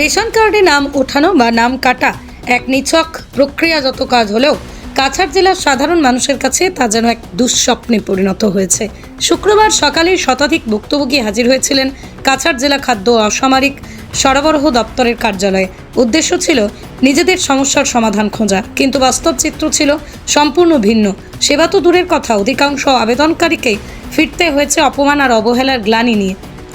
Ration কার্ডে নাম ওঠানো বা নাম কাটা এক নিছক প্রক্রিয়াগত কাজ হলেও কাছাড় জেলার সাধারণ মানুষের কাছে তা যেন এক দুঃস্বপ্নে পরিণত হয়েছে। শুক্রবার সকালে শতাধিক ভুক্তভোগী হাজির হয়েছিলেন কাছাড় জেলা খাদ্য অসামরিক সরবরাহ দপ্তরের কার্যালয়ে। উদ্দেশ্য ছিল নিজেদের সমস্যার সমাধান খোঁজা, কিন্তু বাস্তব চিত্র ছিল সম্পূর্ণ ভিন্ন। সেবা তো দূরের কথা, অধিকাংশ আবেদনকারীকে ফিরতে হয়েছে অপমান আর অবহেলার গ্লানি নিয়ে।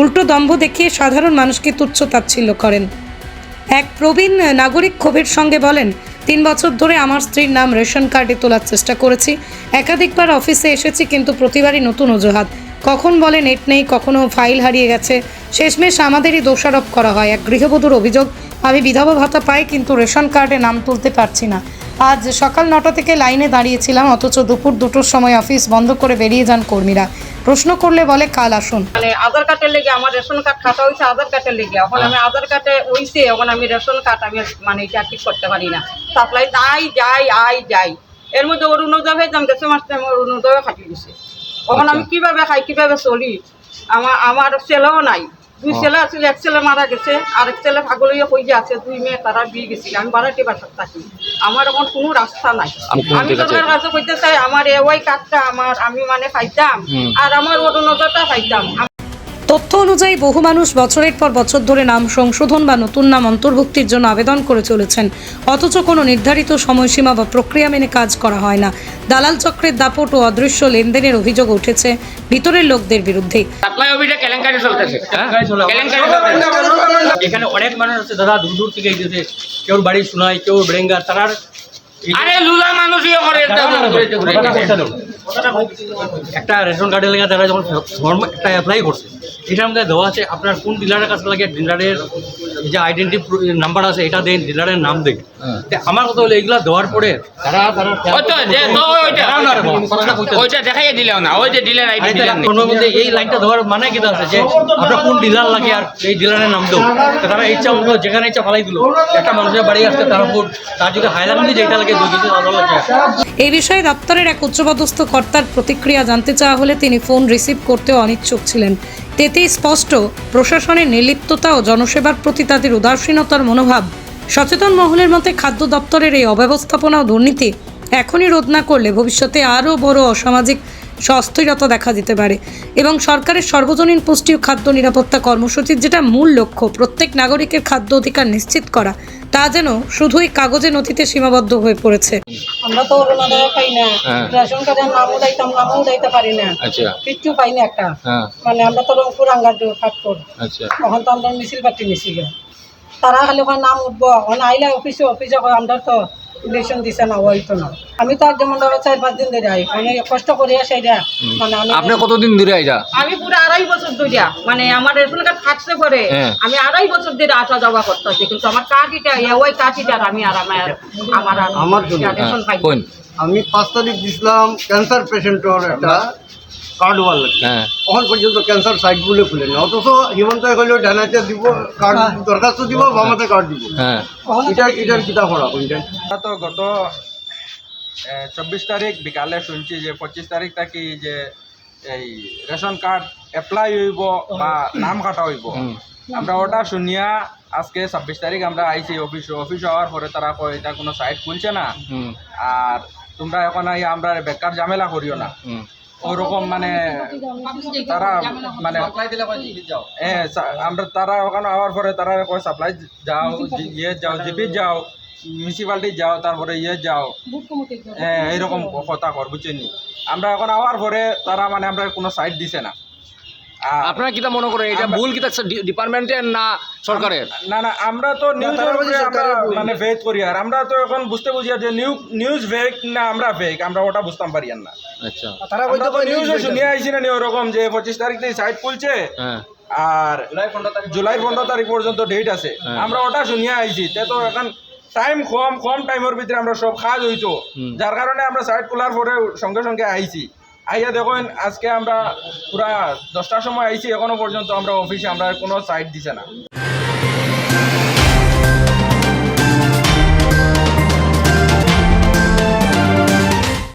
উল্টো দম্ভ দেখিয়ে সাধারণ মানুষকে তুচ্ছ তাচ্ছিল্য করেন। এক প্রবীণ নাগরিক ক্ষোভের সঙ্গে বলেন, তিন বছর ধরে আমার স্ত্রীর নাম রেশন কার্ডে তোলার চেষ্টা করেছি। একাধিকবার অফিসে এসেছি, কিন্তু প্রতিবারই নতুন অজুহাত। কখন বলে নেট নেই, কখনো ফাইল হারিয়ে গেছে। শেষমেশ আমাদেরই দোষারোপ করা হয়। এক গৃহবধূর অভিযোগ আমি বিধবা ভাতা পাই কিন্তু রেশন কার্ডে নাম তুলতে পারছি না। আজ সকাল নটা থেকে লাইনে দাঁড়িয়েছিলাম অথচ দুপুর দুটোর সময় অফিস বন্ধ করে বেরিয়ে যান কর্মীরা। প্রশ্ন করলে বলে কাল আসুন। মানে আধার কার্ডের লেগে আমার রেশন কার্ড খাতা হয়েছে আধার কার্ডের লেগে। এখন আমি আধার কার্ডে হইছে এখন আমি রেশন কার্ড আমি মানে এটা ঠিক করতে পারি না। সাপ্লাই আই যাই আই যাই। এর মধ্যে অরুণোদয় হয়ে যাম গেছে মাসে আমার অরুণোদয় খাটি গেছে এখন আমি কীভাবে খাই কীভাবে চলি? আমার আমার ছেলেও নাই। দুই ছেলে আছিল এক ছেলে মারা গেছে আর এক ছেলে পাগলিয়ে হয়ে আছে দুই মেয়ে তারা বিয়ে গেছিল আমি বাড়াটি বাসার থাকি আমার এখন কোনো রাস্তা নাই আমি? সরকারের কাছে কইতে চাই আমার এ ওয়াই কার্ডটা আমার আমি মানে পাইতাম। আর আমার অরুণোদয়টা পাইতাম তথ্য অনুযায়ী বহু মানুষ বছরের পর বছর ধরে নাম সংশোধন বা নতুন নাম অন্তর্ভুক্তির জন্য আবেদন করে চলেছেন। অথচ কোনো নির্ধারিত সময়সীমা বা প্রক্রিয়া মেনে কাজ করা হয় না। দালাল চক্রের দাপট ও অদৃশ্য লেনদেনের অভিযোগ উঠেছে ভিতরের লোকদের বিরুদ্ধে। এখানে অনেক মানুষ আছে দাদা দূর দূর থেকে এসেছে। কেউ বাড়ি শোনায় কেউ ব্রেঙ্গার তারার আরে লুলা মানুষই করে একটা রেশন কার্ডের লেগে তারা যখন ফর্ম একটা অ্যাপ্লাই করছে, এটার মধ্যে দেওয়া আছে আপনার কোন ডিলারের কাছে লাগে ডিলারের যে আইডেন্টি নাম্বার আছে এটা দেন ডিলারের নাম দেন। আমার কথা হলো এগুলা দেওয়ার পরে তারা ওইটা দেখাই না ওই যে ডিলার আইডি মধ্যে এই লাইনটা দেওয়ার মানে কি আছে যে আপনার কোন ডিলার লাগে আর এই ডিলারের নাম দেবো তারা ইচ্ছা মতো যেখানে ইচ্ছা ফালাই দিল। একটা মানুষের বাড়ি আসতে তার উপর তার যদি হাইলাকান্দি যেটা লাগে এই বিষয়ে দপ্তরের এক উচ্চপদস্থ কর্তার প্রতিক্রিয়া জানতে চাওয়া হলে তিনি ফোন রিসিভ করতেও অনিচ্ছুক ছিলেন। তেতেই স্পষ্ট, প্রশাসনের নির্লিপ্ততা ও জনসেবার প্রতি তাদের উদাসীনতার মনোভাব। সচেতন মহলের মতে খাদ্য দপ্তরের এই অব্যবস্থাপনা ও দুর্নীতি এখনই রোধ না করলে ভবিষ্যতে আরও বড় অসামাজিক অস্থিরতা দেখা দিতে পারে এবং সরকারের সর্বজনীন পুষ্টি ও খাদ্য নিরাপত্তা কর্মসূচির যেটা মূল লক্ষ্য প্রত্যেক নাগরিকের খাদ্য অধিকার নিশ্চিত করা তা যেন শুধুই কাগজে নথিতে সীমাবদ্ধ হয়ে পড়েছে। আমরা তো অরুণাদয় পাই না। হ্যাঁ। রেশন কার্ডের নামও দাইতাম নামও দাইতে পারি না। আচ্ছা। কিচ্ছু পাই না একটা। হ্যাঁ। মানে আমরা তো রংপুর আঙ্গার ফাটপুর তখন তো আমরা মিছিল পাটি মিছিল। তারা হলে ওখানে নাম উঠবো। আইলা অফিসে অফিসে আমরা তো ইলেকশন দিছে না ওই তো না। আমি তো আর যেমন ধরো চার পাঁচ দিন ধরে আই মানে কষ্ট করে আসে মানে আমি আপনি কতদিন ধরে আইজা আমি পুরো আড়াই বছর ধরে মানে আমার রেশন কার্ড থাকতে পরে হ্যাঁ। আমি আড়াই বছর ধরে আসা যাওয়া করতেছি কিন্তু আমার কার্ড এটা ওই কার্ড এটা আমি আর আমার আমার আমার জন্য, রেশন পাই আমি পাঁচ তারিখ দিছিলাম ক্যান্সার পেশেন্টর একটা। কার্ড হ্যাঁ তখন পর্যন্ত ক্যান্সার সাইট বলে খুলে না। অথচ হিমন্ত ডানাতে দিব কার্ড দরখাস্ত দিব বামাতে কার্ড দিব। হ্যাঁ এটা এটার কিতা করা কোনটা তো গত চব্বিশ তারিখ বিকালে শুনছি যে পঁচিশ তারিখ থাকি যে এই রেশন কার্ড এপ্লাই হইব বা নাম কাটা হইব। আমরা ওটা শুনিয়া আজকে ছাব্বিশ তারিখ আমরা আইছি অফিস অফিস হওয়ার পরে তারা কয় এটা কোনো সাইট খুলছে না। আর তোমরা এখন আই আমরা বেকার ঝামেলা করিও না। ওরকম মানে তারা মানে হ্যাঁ আমরা তারা ওখানে আওয়ার পরে তারা কয় সাপ্লাই যাও ইয়ে যাও জিপি যাও মিউনিসিপালিটি যাও তারপরে ইয়ে যাও। হ্যাঁ এইরকম কথা কর বুঝছেন আমরা এখন আওয়ার পরে তারা মানে আমরা কোনো সাইড দিছে না। আপনারা কিটা মনে করেন? এটা ভুল কিটা ডিপার্টমেন্টের না সরকারের? না না আমরা তো আমরা মানে ফেক করি আর। আমরা তো এখন বুঝতে বুঝি যে নিউজ নিউজ ফেক না আমরা ফেক আমরা ওটা বুঝতাম পারি না। আচ্ছা। আমরা তো নিউজে শুনিয়ে আইছি না ওরকম যে পঁচিশ তারিখ থেকে সাইট খুলছে হ্যাঁ। আর জুলাই পনেরো তারিখ পর্যন্ত ডেট আছে। আমরা ওটা শুনিয়ে আইছি। তে তো এখন টাইম কম কম টাইমের ভিতরে আমরা সব কাজ হইতো। যার কারণে আমরা সাইট খোলার পরে সঙ্গে সঙ্গে আইছি। আইয়া দেখুন, আজকে আমরা পুরা দশটার সময় আইছি, এখনও পর্যন্ত আমরা অফিসে আমরা কোনো সাইট দিছে না।